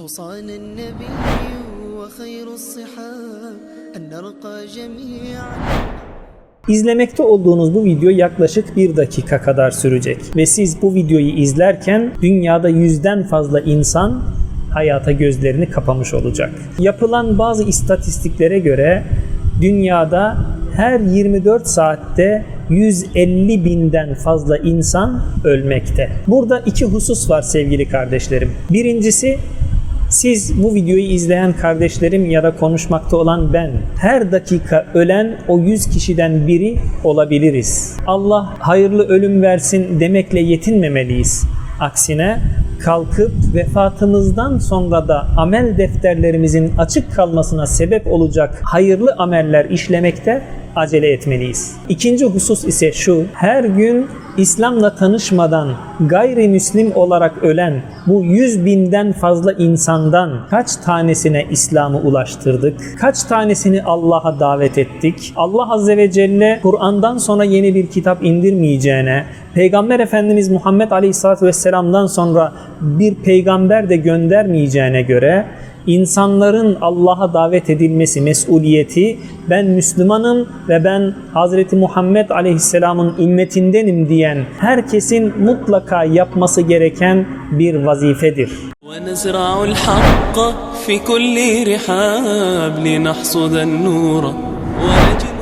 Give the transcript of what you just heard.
أوصانا النبي وخير الصحاب أن نرقى جميعا İzlemekte olduğunuz bu video yaklaşık bir dakika kadar sürecek ve siz bu videoyu izlerken dünyada yüzden fazla insan hayata gözlerini kapamış olacak. Yapılan bazı istatistiklere göre dünyada her 24 saatte 150 binden fazla insan ölmekte. Burada iki husus var sevgili kardeşlerim. Birincisi siz bu videoyu izleyen kardeşlerim ya da konuşmakta olan ben her dakika ölen o 100 kişiden biri olabiliriz. Allah hayırlı ölüm versin demekle yetinmemeliyiz. Aksine kalkıp vefatımızdan sonra da amel defterlerimizin açık kalmasına sebep olacak hayırlı ameller işlemekte acele etmeliyiz. İkinci husus ise şu, her gün İslam'la tanışmadan gayrimüslim olarak ölen bu yüz binden fazla insandan kaç tanesine İslam'ı ulaştırdık? Kaç tanesini Allah'a davet ettik? Allah Azze ve Celle Kur'an'dan sonra yeni bir kitap indirmeyeceğine, Peygamber Efendimiz Muhammed Aleyhisselatü Vesselam'dan sonra bir peygamber de göndermeyeceğine göre insanların Allah'a davet edilmesi mesuliyeti ben Müslümanım ve ben Hazreti Muhammed Aleyhisselam'ın ümmetindenim diyen herkesin mutlaka yapması gereken bir vazifedir. ونزرع الحق في كل رحاب لنحصد النور ونجد